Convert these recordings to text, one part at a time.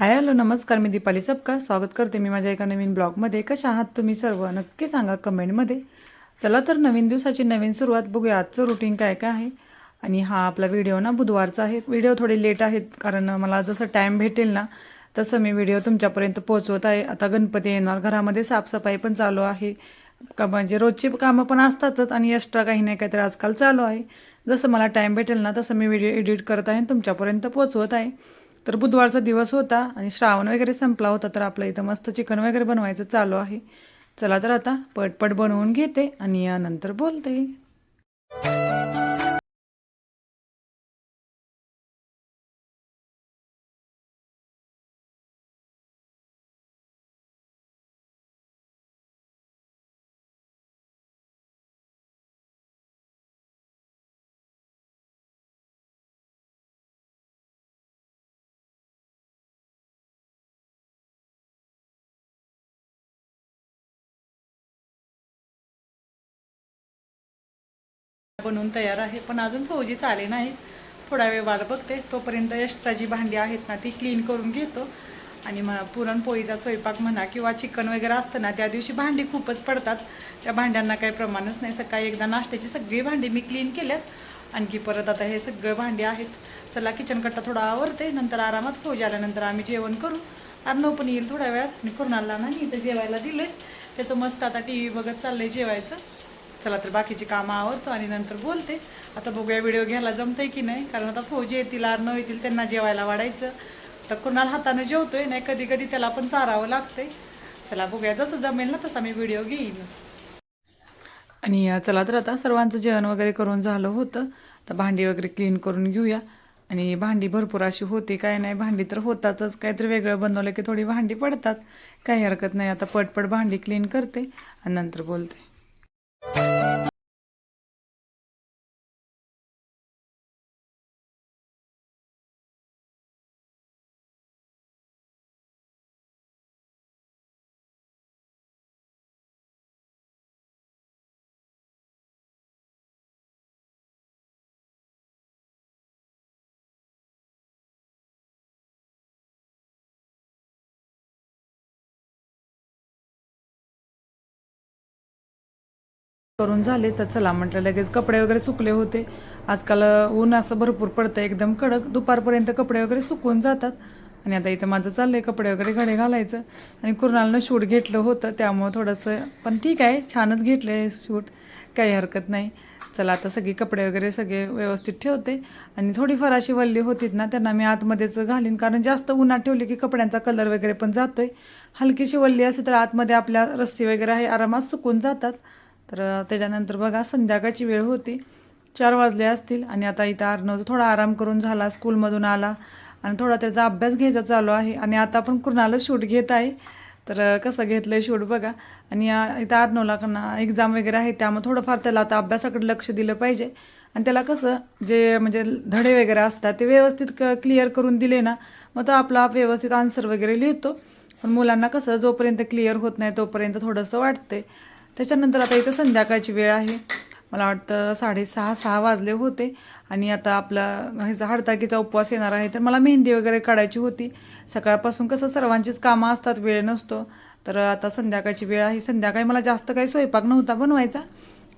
Hi hello नमस्कार मी दीपाली सपकाळ. स्वागत करते मी माझ्या एका नवीन ब्लॉगमध्ये. कशा आहात तुम्ही सर्व? नक्की सांगा कमेंटमध्ये. चला तर नवीन दिवसाची नवीन सुरुवात बघूया. आजचं रुटीन काय काय आहे? आणि हा आपला व्हिडिओ ना बुधवारचा आहे. व्हिडिओ थोडे लेट आहेत कारण मला जसं टाईम भेटेल ना तसं मी व्हिडिओ तुमच्यापर्यंत पोहोचवत आहे. आता गणपती येणार. घरामध्ये साफसफाई पण चालू आहे. का म्हणजे रोजची कामं पण असतातच आणि एक्स्ट्रा काही नाही काहीतरी आजकाल चालू आहे. जसं मला टाईम भेटेल ना तसं मी व्हिडिओ एडिट करत आहे तुमच्यापर्यंत पोहोचवत आहे. तर बुधवारचा दिवस होता आणि श्रावण वगैरे संपला होता तर आपलं इथं मस्त चिकन वगैरे बनवायचं चालू आहे. चला तर आता पटपट बनवून घेते आणि नंतर बोलते. बनवून तयार आहे. पण अजून फौजीच आले नाही थोडा वेळ वाट बघते. तोपर्यंत एक्स्ट्रा जी भांडी आहेत ना ती क्लीन करून घेतो. आणि म्हणा पुरणपोळीचा स्वयंपाक म्हणा किंवा चिकन वगैरे असतं ना त्या दिवशी भांडी खूपच पडतात. त्या भांड्यांना काही प्रमाणच नाही. सकाळी एकदा नाश्त्याची सगळी भांडी मी क्लीन केल्यात. आणखी परत आता हे सगळं भांडी आहेत. चला किचन कट्टा थोडा आवरते. नंतर आरामात फौजी आल्यानंतर आम्ही जेवण करू. अर्णव पण येईल थोड्या वेळात. आणि कुणाला ना इथं जेवायला दिले त्याचं मस्त आता टी व्ही बघत चाललंय जेवायचं. चला तर बाकीची कामं आवडतो आणि नंतर बोलते. आता बघूया व्हिडिओ घ्यायला जमतंय की नाही कारण आता फौजी येतील अर्णव येतील त्यांना जेवायला वाढायचं. तर कुणाला हाताने जेवतोय नाही कधी कधी त्याला पण चारावं लागतंय. चला बघूया जसं जमेल ना तसा मी व्हिडिओ घेईनच. आणि चला तर आता सर्वांचं जेवण वगैरे करून झालं होतं. तर भांडी वगैरे क्लीन करून घेऊया. आणि भांडी भरपूर अशी होती काय नाही भांडी तर होतातच. काहीतरी वेगळं बनवलं की थोडी भांडी पडतात. काही हरकत नाही आता पटपट भांडी क्लीन करते आणि नंतर बोलते. करून झाले तर चला म्हटलं लगेच कपडे वगैरे सुकले होते. आजकाल ऊन असं भरपूर पडतं एकदम कडक. दुपारपर्यंत कपडे वगैरे सुकून जातात. आणि आता इथं माझं चाललंय कपडे वगैरे घडे घालायचं. आणि कुणालनं शूट घेतलं होतं त्यामुळं थोडंसं पण ठीक आहे छानच घेतलं आहे शूट. काही हरकत नाही. चला आता सगळी कपडे वगैरे सगळे व्यवस्थित ठेवते. आणि थोडीफार अशी वल्ली होतीत ना त्यांना मी आतमध्येच घालीन. कारण जास्त उन्हात ठेवली की कपड्यांचा कलर वगैरे पण जातोय. हलकीशी वल्ली असेल तर आतमध्ये आपल्या रस्सी वगैरे आहे आरामात सुकून जातात. तर त्याच्यानंतर बघा संध्याकाळची वेळ होती. चार वाजले असतील आणि आता इथं अर्णवचा थोडा आराम करून झाला स्कूलमधून आला आणि थोडा त्याचा अभ्यास घ्यायचा चालू आहे आणि आता आपण कुणाला शूट घेत आहे तर कसं घेतलं आहे शूट बघा. आणि इथं अर्णवला ना एक्झाम वगैरे आहे त्यामुळे थोडंफार त्याला आता अभ्यासाकडे लक्ष दिलं पाहिजे. आणि त्याला कसं जे म्हणजे धडे वगैरे असतात ते व्यवस्थित क क्लिअर करून दिले ना मग तो आपला व्यवस्थित आन्सर वगैरे लिहितो. पण मुलांना कसं जोपर्यंत क्लिअर होत नाही तोपर्यंत थोडंसं वाटते त्याच्यानंतर आता इथं संध्याकाळची वेळ आहे. मला वाटतं साडेसहा सहा वाजले होते. आणि आता आपला ह्याचा हडताकीचा उपवास येणार आहे. तर मला मेहंदी वगैरे काढायची होती. सकाळपासून कसं सर्वांचीच कामं असतात वेळ नसतो. तर आता संध्याकाळची वेळ आहे. संध्याकाळी मला जास्त काही स्वयंपाक नव्हता बनवायचा.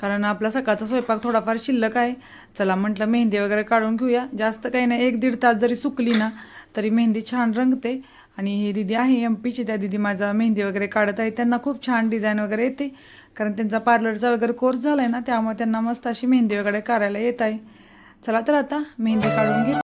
कारण आपला सकाळचा स्वयंपाक थोडाफार शिल्लक आहे. चला म्हटलं मेहंदी वगैरे काढून घेऊया. जास्त काही नाही. एक दीड तास जरी सुकली ना तरी मेहंदी छान रंगते. आणि हे दिदी आहे एम पीची त्या दिदी माझा मेहंदी वगैरे काढत आहे. त्यांना खूप छान डिझाईन वगैरे येते. कारण त्यांचा पार्लरचा वगैरे कोर्स झाला आहे ना त्यामुळे त्यांना मस्त अशी मेहंदी वगैरे काढायला येत आहे. चला तर आता मेहंदी काढून घे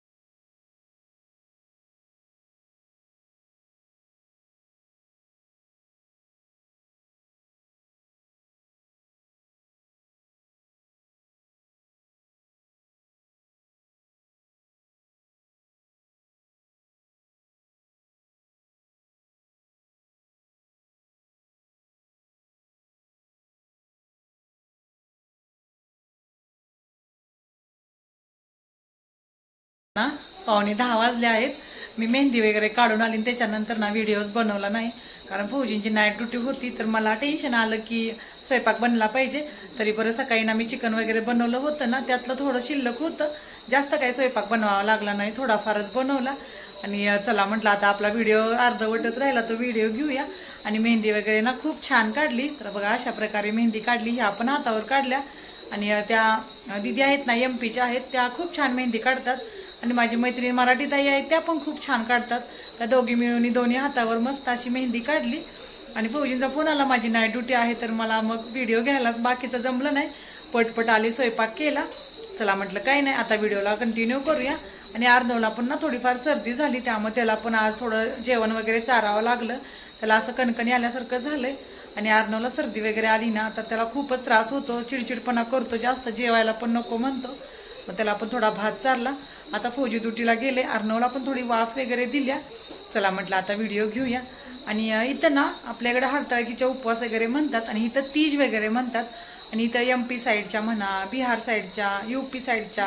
पावणे दहा वाजले आहेत. मी मेहंदी वगैरे काढून आली त्याच्यानंतर ना व्हिडिओज बनवला नाही. कारण फौजींची नाईट ड्युटी होती तर मला टेन्शन आलं की स्वयंपाक बनला पाहिजे. तरी बरं सकाळी ना मी चिकन वगैरे बनवलं होतं ना त्यातलं थोडं शिल्लक होतं. जास्त काही स्वयंपाक बनवावा लागला नाही थोडाफारच बनवला. आणि चला म्हटलं आता आपला व्हिडिओ अर्धवटच राहिला तो व्हिडिओ घेऊया. आणि मेहंदी वगैरे ना खूप छान काढली. तर बघा अशा प्रकारे मेहंदी काढली. ह्या पण हातावर काढल्या. आणि त्या दिदी आहेत ना एम पीच्या आहेत त्या खूप छान मेहंदी काढतात. आणि माझी मैत्रीण मराठी ताई आहेत त्या पण खूप छान काढतात. त्या दोघी मिळून दोन्ही हातावर मस्त अशी मेहंदी काढली. आणि फौजींचा फोन आला माझी नाईट ड्युटी आहे तर मला मग व्हिडिओ घ्यायला बाकीचं जमलं नाही. पटपट आली स्वयंपाक केला. चला म्हटलं काही नाही आता व्हिडिओला कंटिन्यू करूया. आणि अर्नवला पण ना थोडीफार सर्दी झाली त्यामुळे त्याला पण आज थोडं जेवण वगैरे चारावं लागलं. त्याला असं कणकणी आल्यासारखं झालं आणि अर्नवला सर्दी वगैरे आली ना तर त्याला खूपच त्रास होतो. चिडचिडपणा करतो जास्त जेवायला पण नको म्हणतो. मग त्याला आपण थोडा भात चारला. आता फौजी दुटीला गेले. अर्णवला पण थोडी वाफ वगैरे दिल्या. चला म्हटलं आता व्हिडिओ घेऊया. आणि इथं ना आपल्याकडे हरताळकीच्या उपवास वगैरे म्हणतात आणि इथं तीज वगैरे म्हणतात. आणि इथं एम पी साईडच्या म्हणा बिहार साईडच्या यू पी साईडच्या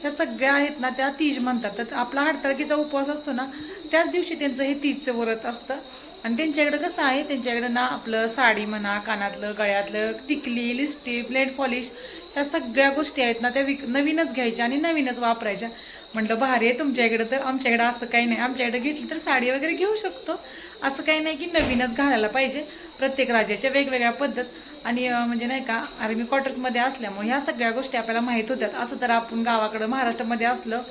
ह्या सगळ्या आहेत ना त्या तीज म्हणतात. तर आपला हरताळकीचा उपवास असतो ना त्याच दिवशी त्यांचं हे तीजचं व्रत असतं. आणि त्यांच्याकडे कसं आहे त्यांच्याकडे ना आपलं साडी म्हणा कानातलं गळ्यातलं टिकली लिस्टिप लेड पॉलिश ह्या सगळ्या गोष्टी आहेत ना त्या विक नवीनच घ्यायच्या आणि नवीनच वापरायच्या. म्हटलं भारी आहे तुमच्याकडे तर. आमच्याकडे असं काही नाही. आमच्याकडे घेतली तर साडी वगैरे घेऊ शकतो. असं काही नाही की नवीनच घालायला पाहिजे. प्रत्येक राज्याच्या वेगवेगळ्या पद्धत. आणि म्हणजे नाही का आर्मी क्वार्टर्समध्ये असल्यामुळे ह्या सगळ्या गोष्टी आपल्याला माहीत होत्यात. असं तर आपण गावाकडं महाराष्ट्रामध्ये असलं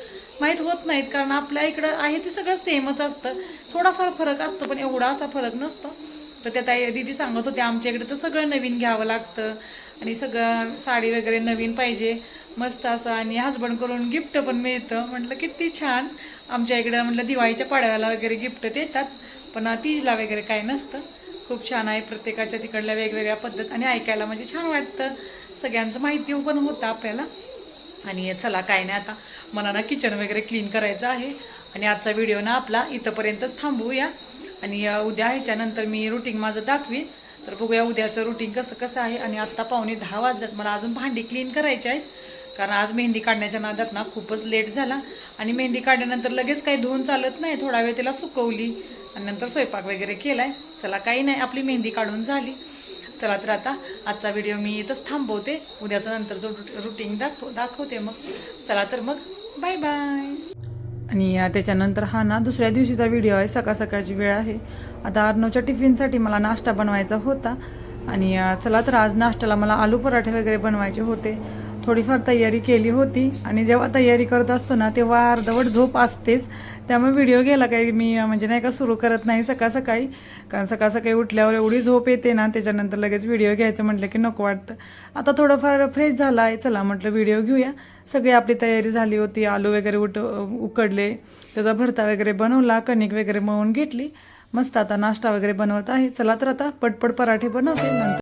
माहीत होत नाहीत. कारण आपल्या इकडं आहे ते सगळं सेमच असतं. थोडाफार फरक असतो पण एवढा असा फरक नसतो. तर त्या ताई दिदी सांगत होते आमच्या इकडे तर सगळं नवीन घ्यावं लागतं. आणि सगळं साडी वगैरे नवीन पाहिजे मस्त असं. आणि हसबंड करून गिफ्ट पण मिळतं. म्हटलं किती छान. आमच्या इकडं म्हटलं दिवाळीच्या पाडव्याला वगैरे गिफ्ट देतात पण तीजला वगैरे काय नसतं. खूप छान आहे प्रत्येकाच्या तिकडल्या वेगवेगळ्या पद्धत. आणि ऐकायला म्हणजे छान वाटतं. सगळ्यांचं माहिती पण होतं आपल्याला. आणि चला काय नाही आता. मला ना किचन वगैरे क्लीन करायचं आहे. आणि आजचा व्हिडिओ ना आपला इथंपर्यंतच थांबवूया आणि उद्या ह्याच्यानंतर मी रुटीन माझं दाखवीन. तर बघूया उद्याचं रुटीन कसं कसं आहे. आणि आत्ता पावणे दहा वाजल्यात मला अजून भांडी क्लीन करायची आहेत. कारण आज मेहंदी काढण्याच्या नादात ना खूपच लेट झाला. आणि मेहंदी काढल्यानंतर लगेच काही धुवून चालत नाही. थोडा वेळ तिला सुकवली. आणि नंतर स्वयंपाक वगैरे केला आहे चला काही नाही. आपली मेहंदी काढून झाली. चला तर आता आजचा व्हिडिओ मी इथंच थांबवते. उद्याचा नंतर जो रुटीन दाखव दाखवते मग. चला तर मग. बाय बाय आणि त्याच्यानंतर हा ना दुसऱ्या दिवशीचा व्हिडिओ आहे सकाळ सकाळची वेळ आहे. आता अर्नवच्या टिफिनसाठी मला नाश्ता बनवायचा होता आणि चला तर आज नाश्त्याला मला आलू पराठे वगैरे बनवायचे होते. थोडीफार तयारी केली होती. आणि जेव्हा तयारी करत असतो ना तेव्हा अर्धवट झोप असतेच. त्यामुळे व्हिडिओ गेला काही मी म्हणजे नाही का सुरू करत नाही सकाळ सकाळी. कारण सकाळ सकाळी उठल्यावर एवढी झोप येते ना त्याच्यानंतर लगेच व्हिडिओ घ्यायचं म्हटलं की नको वाटतं. आता थोडंफार फ्रेश झाला आहे चला म्हटलं व्हिडिओ घेऊया. सगळी आपली तयारी झाली होती आलू वगैरे उठ उकडले. त्याचा भरता वगैरे बनवला कणिक वगैरे मळून घेतली. मस्त आता नाश्ता वगैरे बनवत आहे. चला तर आता पटपट पराठे बनवते नंतर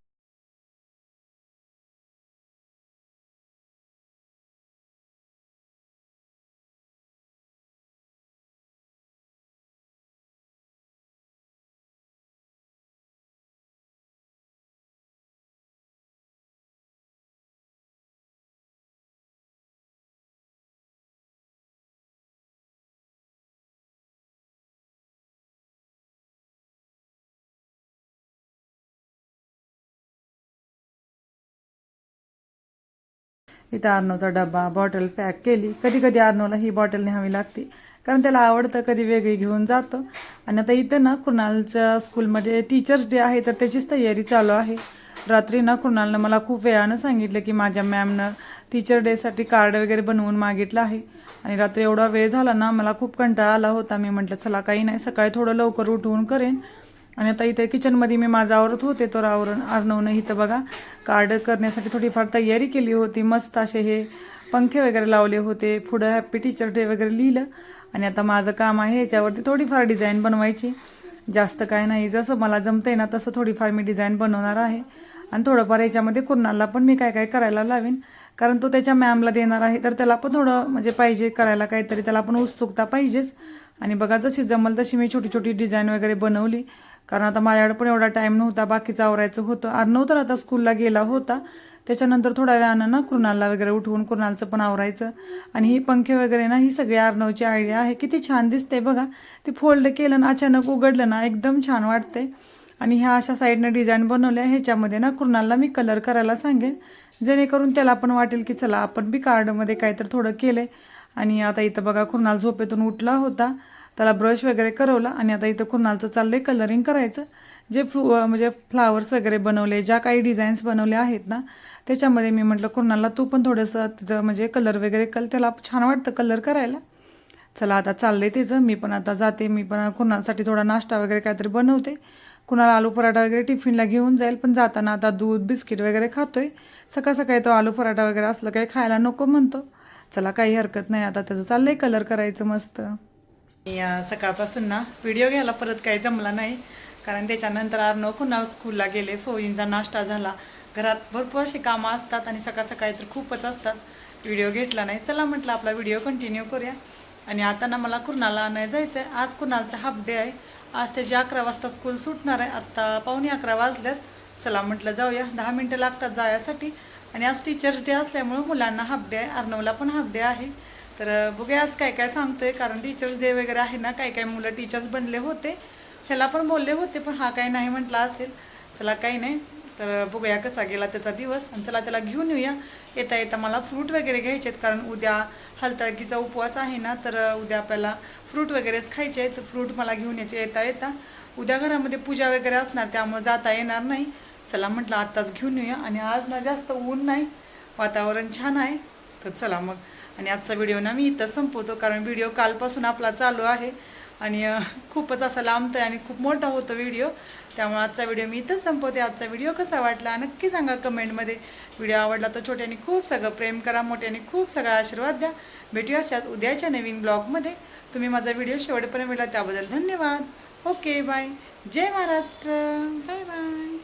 इथं आर्नोचा डबा बॉटल पॅक केली. कधी कधी आर्नोला ही बॉटल न्यावी लागते. कारण त्याला आवडतं कधी वेगळी घेऊन जातो. आणि आता इथं ना कुणालच्या स्कूलमध्ये टीचर्स डे आहे तर त्याचीच तयारी चालू आहे. रात्री ना कुणालनं मला खूप वेळानं सांगितलं की माझ्या मॅमनं टीचर डेसाठी कार्ड वगैरे बनवून मागितलं आहे. आणि रात्री एवढा वेळ झाला ना मला खूप कंटाळा आला होता. मी म्हटलं चला काही नाही. सकाळी थोडं लवकर उठवून करेन. आणि आता इथे किचनमध्ये मी माझं आवरत होते तर आवरण आरणवणं इथं बघा कार्ड करण्यासाठी थोडीफार तयारी केली होती. मस्त असे हे पंखे वगैरे लावले होते. पुढं हॅप्पी टीचर डे वगैरे लिहिलं. आणि आता माझं काम आहे याच्यावरती थोडीफार डिझाईन बनवायची. जास्त काय नाही. जसं मला जमतंय ना तसं थोडीफार मी डिझाईन बनवणार आहे. आणि थोडंफार याच्यामध्ये कुर्नालला पण मी काय काय करायला लावेन. कारण तो त्याच्या मॅमला देणार आहे. तर त्याला पण थोडं म्हणजे पाहिजे करायला काहीतरी. त्याला पण उत्सुकता पाहिजेच. आणि बघा जशी जमल तशी मी छोटी छोटी डिझाईन वगैरे बनवली. कारण आता माझ्याकडे पण एवढा टाईम नव्हता बाकीचं आवरायचं होतं. अर्णव तर आता स्कूलला गेला होता. त्याच्यानंतर थोड्या वेळानं ना कृणालला वगैरे उठवून कृणालचं पण आवरायचं. आणि ही पंखे वगैरे ना ही सगळी अर्णवची आयडिया आहे. किती छान दिसते बघा. ती फोल्ड केलं ना अचानक उघडलं ना एकदम छान वाटते आणि ह्या अशा साईडनं डिझाईन बनवल्या. ह्याच्यामध्ये ना कृणालला मी कलर करायला सांगेन. जेणेकरून त्याला पण वाटेल की चला आपण बी कार्डमध्ये काहीतरी थोडं केलं आणि आता इथं बघा कृणाल झोपेतून उठला होता. त्याला ब्रश वगैरे करवला आणि आता इथं कुणालचं आहे कलरिंग करायचं. जे फ्लू म्हणजे फ्लावर्स वगैरे बनवले ज्या काही डिझाईन्स बनवले आहेत ना त्याच्यामध्ये मी म्हटलं कुणाला तू पण थोडंसं तिथं म्हणजे कलर वगैरे कल त्याला छान वाटतं कलर करायला. चला आता चाललंय त्याचं मी पण आता जाते मी पण कुणासाठी थोडा नाश्ता वगैरे काहीतरी बनवते. कुणाला आलू पराठा वगैरे टिफिनला घेऊन जाईल पण जाताना आता दूध बिस्किट वगैरे खातोय. सकाळ सकाळी तो आलू पराठा वगैरे असलं काही खायला नको म्हणतो. चला काही हरकत नाही आता त्याचं चाललंय कलर करायचं मस्त. सकाळपासून ना व्हिडिओ घ्यायला परत काही जमला नाही. कारण त्याच्यानंतर अर्णव पुन्हा स्कूलला गेले. फोईंचा नाश्ता झाला. घरात भरपूर अशी कामं असतात आणि सकाळ सकाळी तर खूपच असतात. व्हिडिओ घेतला नाही. चला म्हटलं आपला व्हिडिओ कंटिन्यू करूया. आणि आता ना मला कुर्नाला आणायला जायचं आहे आज कुणालचा हाफ डे आहे. आज त्याची अकरा वाजता स्कूल सुटणार आहे. आत्ता पावणे अकरा वाजल्यात चला म्हटलं जाऊया. दहा मिनटं लागतात जायसाठी. आणि आज टीचर्स डे असल्यामुळं मुलांना हाफ डे आहे. अर्णवला पण हाफ डे आहे. तर बघूया आज काय काय सांगतोय. कारण टीचर्स डे वगैरे आहे ना काही काय मुलं टीचर्स बनले होते. ह्याला पण बोलले होते पण हा काही नाही म्हटला असेल. चला काही नाही. तर बघूया कसा गेला त्याचा दिवस. आणि चला त्याला घेऊन येऊया. येता येता मला फ्रूट वगैरे घ्यायचे आहेत कारण उद्या हलतळकीचा उपवास आहे ना तर उद्या आपल्याला फ्रूट वगैरेच खायचे आहेत. फ्रूट मला घेऊन यायचे येता येता. उद्या घरामध्ये पूजा वगैरे असणार त्यामुळे जाता येणार नाही. चला म्हटलं आत्ताच घेऊन येऊया. आणि आज ना जास्त ऊन नाही. वातावरण छान आहे. तर चला मग. आणि आजचा व्हिडिओ ना मी इथं संपवतो कारण व्हिडिओ कालपासून आपला चालू आहे. आणि खूपच असा लांबतोय आणि खूप मोठा होतो व्हिडिओ त्यामुळे आजचा व्हिडिओ मी इथंच संपवते. आजचा व्हिडिओ कसा वाटला नक्की सांगा कमेंटमध्ये. व्हिडिओ आवडला तर छोट्याने खूप सगळं प्रेम करा मोठ्याने खूप सगळा आशीर्वाद द्या. भेटूया अशाच उद्याच्या नवीन ब्लॉगमध्ये. तुम्ही माझा व्हिडिओ शेवटपर्यंत मिळाला त्याबद्दल धन्यवाद. ओके बाय जय महाराष्ट्र. Bye bye